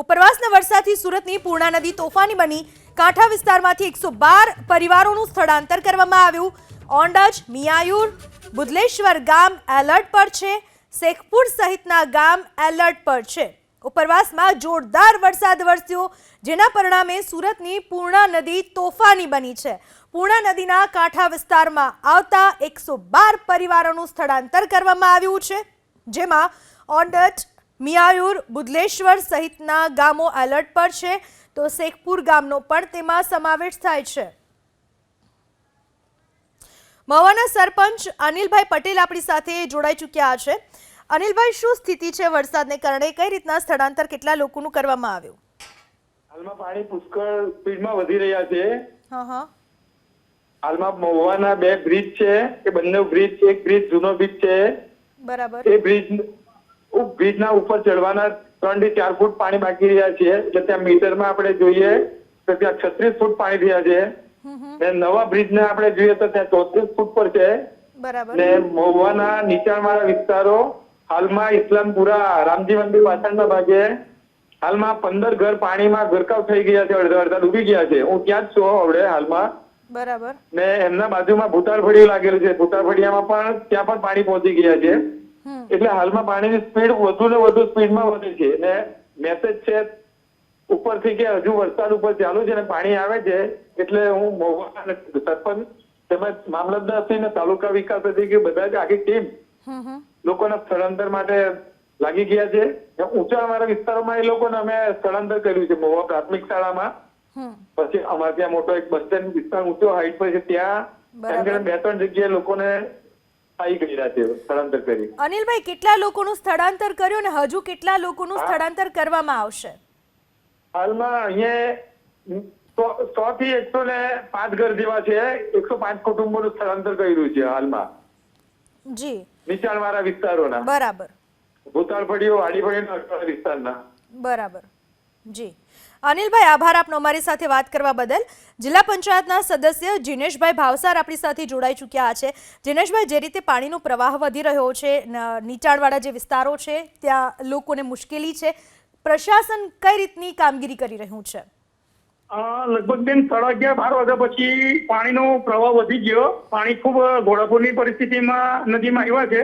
ઉપરવાસના વરસાદથી સુરતની પૂર્ણા નદી તોફાની બની. કાંઠા વિસ્તારમાંથી એકસો બાર પરિવારોનું સ્થળાંતર કરવામાં આવ્યું. ઓંડજ, મિયાયુર બુદલેશ્વર ગામ એલર્ટ પર છે. શેખપુર સહિતના ગામ એલર્ટ પર છે. ઉપરવાસમાં જોરદાર વરસાદ વરસ્યો, જેના પરિણામે સુરતની પૂર્ણા નદી તોફાની બની છે. પૂર્ણા નદીના કાંઠા વિસ્તારમાં આવતા એકસો બાર પરિવારોનું સ્થળાંતર કરવામાં આવ્યું છે. જેમાં ઓંડટ મિયાયુર બુદલેશ્વર સહિતના ગામો એલર્ટ પર છે. તો શેખપુર ગામનો પણ તેમાં સમાવેશ થાય છે. મહુવાના સરપંચ અનિલભાઈ પટેલ આપણી સાથે જોડાઈ ચૂક્યા છે. અનિલભાઈ શું સ્થિતિ છે વરસાદને કારણે? કઈ રીતના સ્થળાંતર કેટલા લોકોનું કરવામાં આવ્યું? હાલમાં પાણી પુષ્કળ સ્પીડમાં વધી રહ્યા છે. હાલમાં મહુવાના બે બ્રિજ છે એ બંને બ્રિજ એક બ્રિજ જૂનો બ્રિજ છે. બરાબર. એ બ્રિજ બ્રિજના ઉપર ચડવાના ત્રણથી ચાર ફૂટ પાણી બાકી રહ્યા છે. એટલે ત્યાં મીટરમાં આપણે જોઈએ તો ત્યાં છત્રીસ ફૂટ પાણી રહ્યા છે. ને નવા બ્રિજને આપણે જોઈએ તો ત્યાં ચોત્રીસ ફૂટ પર છે. ને મહુવાના નીચાણવાળા વિસ્તારો હાલમાં ઇસ્લામપુરા રામજી મંદિર પાછળના ભાગે હાલમાં પંદર ઘર પાણીમાં ગરકાવ થઈ ગયા છે. અડધા અડધા ડૂબી ગયા છે. હું ત્યાં જ છું હવે હાલમાં. બરાબર. ને એમના બાજુમાં ભૂતાળફળિયું લાગેલું છે. ભૂતાળફળિયામાં પણ ત્યાં પણ પાણી પહોંચી ગયા છે. એટલે હાલમાં પાણીની સ્પીડ વધુ ને વધુ સ્પીડમાં વધે છે. ને મેસેજ છે ઉપરથી કે હજુ વરસાદ ઉપર ચાલુ છે ને પાણી આવે છે એટલે હું મહુવા અને સરપંચ તેમજ મામલતદારશ્રી ને તાલુકા વિકાસ અધિકારી બધા જ આખી ટીમ લોકોના સ્થળાંતર માટે લાગી ગયા છે. ઊંચા અમારા વિસ્તારોમાં એ લોકોને અમે સ્થળાંતર કર્યું છે મહુવા પ્રાથમિક શાળામાં. પછી અમારે ત્યાં મોટો એક બસ સ્ટેન્ડ વિસ્તાર ઊંચો હાઈટ પર છે ત્યાં બે ત્રણ જગ્યાએ લોકોને આવી ગયા છે સ્થળાંતર કરી. અનિલભાઈ કેટલા લોકોનું સ્થળાંતર કર્યું અને હજુ કેટલા લોકોનું સ્થળાંતર કરવામાં આવશે? હાલમાં અહીંયા સો- થી એકસો ને પાંચ ઘર જેવા છે એકસો પાંચ કુટુંબોનું સ્થળાંતર કર્યું છે હાલમાં. જી. નીચાણવાળા વિસ્તારોના. બરાબર. ભૂતાળફળીઓ વાડીફળીઓ અઠવાડિયા વિસ્તારના. બરાબર. જી. અનિલભાઈ, આભાર આપનો. અમારી સાથે વાત કરવા બદલ જિલ્લા પંચાયતના સદસ્ય જીનેશભાઈ ભાવસાર આપણી સાથે જોડાઈ ચૂક્યા છે. જીનેશભાઈ, જે રીતે પાણીનો પ્રવાહ વધી રહ્યો છે નીચાણવાળા જે વિસ્તારો છે, ત્યાં લોકોને મુશ્કેલી છે, પ્રશાસન કઈ રીતની કામગીરી કરી રહ્યું છે? લગભગ બેન સાડા અગિયાર, બાર વાગ્યા પછી પાણીનો પ્રવાહ વધી ગયો. પાણી ખૂબ ઘોડાપુરની પરિસ્થિતિમાં નદીમાં આવ્યા છે.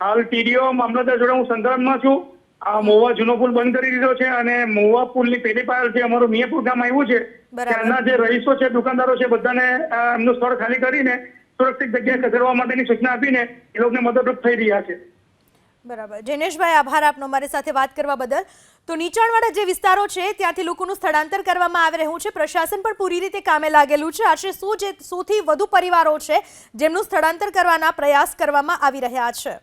હાલ ટીડીઓ મામલતદાર જોડે હું સંકલનમાં છું. આ મોવા જૂનો પુલ બંધ કરી દીધો છે અને મોવા પુલની પેલી પાયલ છે અમારું મિયાપુર ગામ આવ્યું છે. ત્યાંના જે રહીશો છે દુકાનદારો છે બધાને એમનું સ્થળ ખાલી કરીને સુરક્ષિત જગ્યાએ ખસેડવા માટેની સૂચના આપીને એ લોકોને મદદરૂપ થઈ રહ્યા છે. બરાબર. જૈનેશભાઈ આભાર આપનો મારી સાથે વાત કરવા બદલ. તો નીચાણવાળા જે વિસ્તારો છે ત્યાંથી લોકોનું સ્થળાંતર કરવામાં આવી રહ્યું છે. પ્રશાસન પણ પૂરી રીતે કામે લાગેલું છે. આશરે સો જે સોથી વધુ પરિવારો છે જેમનું સ્થળાંતર કરવાના પ્રયાસ કરવામાં આવી રહ્યા છે.